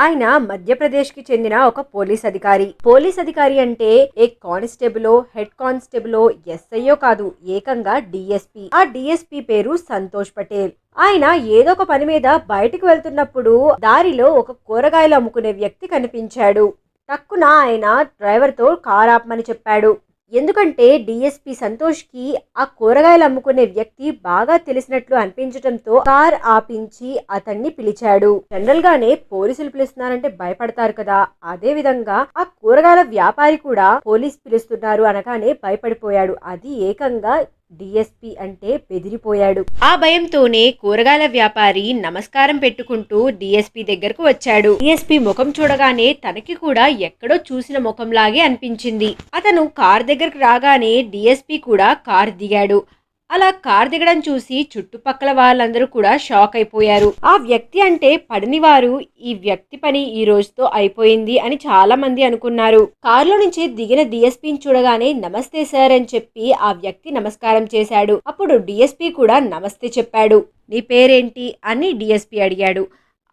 ఆయన మధ్యప్రదేశ్కి చెందిన ఒక పోలీస్ అధికారి. పోలీస్ అధికారి అంటే ఏ కానిస్టేబులో హెడ్ కానిస్టేబులో ఎస్ఐయో కాదు ఏకంగా డిఎస్పి. ఆ డిఎస్పి పేరు సంతోష్ పటేల్. ఆయన ఏదో ఒక పని మీద బయటికి వెళ్తున్నప్పుడు దారిలో ఒక కూరగాయలు అమ్ముకునే వ్యక్తి కనిపించాడు. తక్కున ఆయన డ్రైవర్తో కార్ ఆపమని చెప్పాడు. ఎందుకంటే డిఎస్పి సంతోష్కి ఆ కూరగాయలు అమ్ముకునే వ్యక్తి బాగా తెలిసినట్లు అనిపించడంతో కార్ ఆపించి అతన్ని పిలిచాడు. జనరల్ గానే పోలీసులు పిలుస్తున్నారంటే భయపడతారు కదా. అదే విధంగా ఆ కూరగాయల వ్యాపారి కూడా పోలీస్ పిలుస్తున్నారు అనగానే భయపడిపోయాడు. అది ఏకంగా డిఎస్పి అంటే బెదిరిపోయాడు. ఆ భయంతోనే కూరగాయల వ్యాపారి నమస్కారం పెట్టుకుంటూ డిఎస్పి దగ్గరకు వచ్చాడు. డిఎస్పి ముఖం చూడగానే తనకి కూడా ఎక్కడో చూసిన ముఖంలాగే అనిపించింది. అతను కార్ దగ్గరకు రాగానే డిఎస్పి కూడా కార్ దిగాడు. అలా కార్ దిగడం చూసి చుట్టుపక్కల వాళ్ళందరూ కూడా షాక్ అయిపోయారు. ఆ వ్యక్తి అంటే పడిని వారు ఈ వ్యక్తి పని ఈ రోజుతో అయిపోయింది అని చాలా మంది అనుకున్నారు. కారులో నుంచి దిగిన డిఎస్పీని చూడగానే నమస్తే సార్ అని చెప్పి ఆ వ్యక్తి నమస్కారం చేశాడు. అప్పుడు డిఎస్పీ కూడా నమస్తే చెప్పాడు. నీ పేరేంటి? అని డిఎస్పీ అడిగాడు.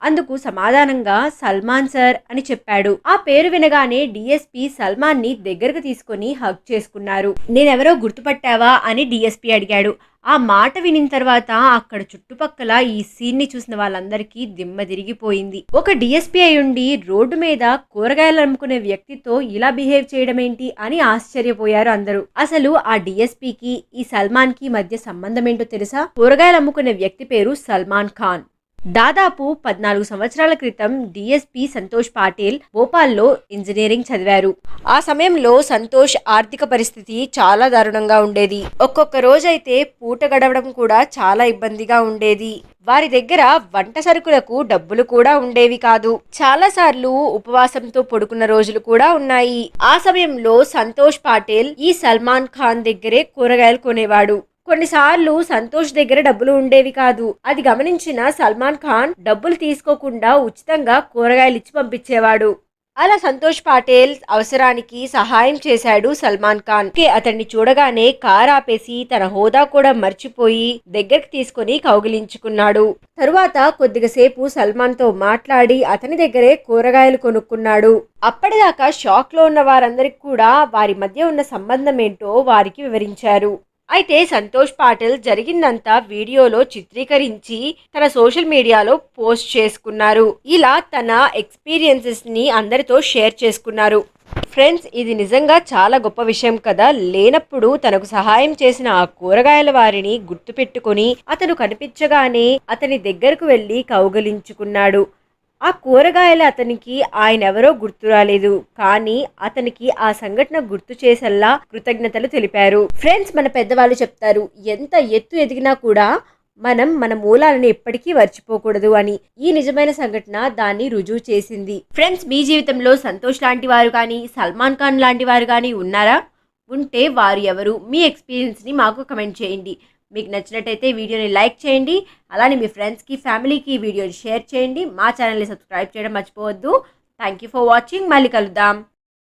అందుకు సమాధానంగా సల్మాన్ సార్ అని చెప్పాడు. ఆ పేరు వినగానే డిఎస్పి సల్మాన్ని దగ్గరకు తీసుకొని హగ్ చేసుకున్నారు. నేనెవరో గుర్తుపట్టావా? అని డిఎస్పి అడిగాడు. ఆ మాట వినిన తర్వాత అక్కడ చుట్టుపక్కల ఈ సీన్ని చూసిన వాళ్ళందరికీ దిమ్మ తిరిగిపోయింది. ఒక డిఎస్పీ అయ్యుండి ఉండి రోడ్డు మీద కూరగాయలు అమ్ముకునే వ్యక్తితో ఇలా బిహేవ్ చేయడం ఏంటి అని ఆశ్చర్యపోయారు అందరూ. అసలు ఆ డిఎస్పీకి ఈ సల్మాన్కి మధ్య సంబంధం ఏంటో తెలుసా? కూరగాయలు అమ్ముకునే వ్యక్తి పేరు సల్మాన్ ఖాన్. దాదాపు పద్నాలుగు సంవత్సరాల క్రితం డిఎస్పి సంతోష్ పాటిల్ భోపాల్లో ఇంజనీరింగ్ చదివారు. ఆ సమయంలో సంతోష్ ఆర్థిక పరిస్థితి చాలా దారుణంగా ఉండేది. ఒక్కొక్క రోజైతే పూట గడవడం కూడా చాలా ఇబ్బందిగా ఉండేది. వారి దగ్గర వంట సరుకులకు డబ్బులు కూడా ఉండేవి కాదు. చాలా సార్లు ఉపవాసంతో పడుకున్న రోజులు కూడా ఉన్నాయి. ఆ సమయంలో సంతోష్ పాటిల్ ఈ సల్మాన్ ఖాన్ దగ్గరే కూరగాయలు కొనేవాడు. కొన్నిసార్లు సంతోష్ దగ్గర డబ్బులు ఉండేవి కాదు. అది గమనించిన సల్మాన్ ఖాన్ డబ్బులు తీసుకోకుండా ఉచితంగా కూరగాయలు ఇచ్చి పంపించేవాడు. అలా సంతోష్ పాటేల్ అవసరానికి సహాయం చేశాడు సల్మాన్ ఖాన్. అతన్ని చూడగానే కార్ ఆపేసి తన హోదా కూడా మర్చిపోయి దగ్గరికి తీసుకుని కౌగిలించుకున్నాడు. తరువాత కొద్దిగా సేపు సల్మాన్తో మాట్లాడి అతని దగ్గరే కూరగాయలు కొనుక్కున్నాడు. అప్పటిదాకా షాక్లో ఉన్న వారందరికి కూడా వారి మధ్య ఉన్న సంబంధం ఏంటో వారికి వివరించారు. అయితే సంతోష్ పాటిల్ జరిగిందంతా వీడియోలో చిత్రీకరించి తన సోషల్ మీడియాలో పోస్ట్ చేసుకున్నారు. ఇలా తన ఎక్స్పీరియన్సెస్ని అందరితో షేర్ చేసుకున్నారు. ఫ్రెండ్స్ ఇది నిజంగా చాలా గొప్ప విషయం కదా. లేనప్పుడు తనకు సహాయం చేసిన ఆ కూరగాయల వారిని గుర్తుపెట్టుకొని అతను కనిపించగానే అతని దగ్గరకు వెళ్ళి కౌగలించుకున్నాడు. ఆ కూరగాయలు అతనికి ఆయన ఎవరో గుర్తు రాలేదు. కానీ అతనికి ఆ సంఘటన గుర్తు చేసేలా కృతజ్ఞతలు తెలిపారు. ఫ్రెండ్స్ మన పెద్దవాళ్ళు చెప్తారు ఎంత ఎత్తు ఎదిగినా కూడా మనం మన మూలాలను ఎప్పటికీ మర్చిపోకూడదు అని. ఈ నిజమైన సంఘటన దాన్ని రుజువు చేసింది. ఫ్రెండ్స్ మీ జీవితంలో సంతోష్ లాంటి వారు కానీ సల్మాన్ ఖాన్ లాంటి వారు కానీ ఉన్నారా? ఉంటే వారు ఎవరు? మీ ఎక్స్పీరియన్స్ని మాకు కమెంట్ చేయండి. మీకు నచ్చినట్టయితే వీడియోని లైక్ చేయండి. అలానే మీ ఫ్రెండ్స్కి ఫ్యామిలీకి ఈ వీడియోని షేర్ చేయండి. మా ఛానల్ని సబ్స్క్రైబ్ చేయడం మర్చిపోవద్దు. Thank you for watching. మళ్ళీ కలుద్దాం.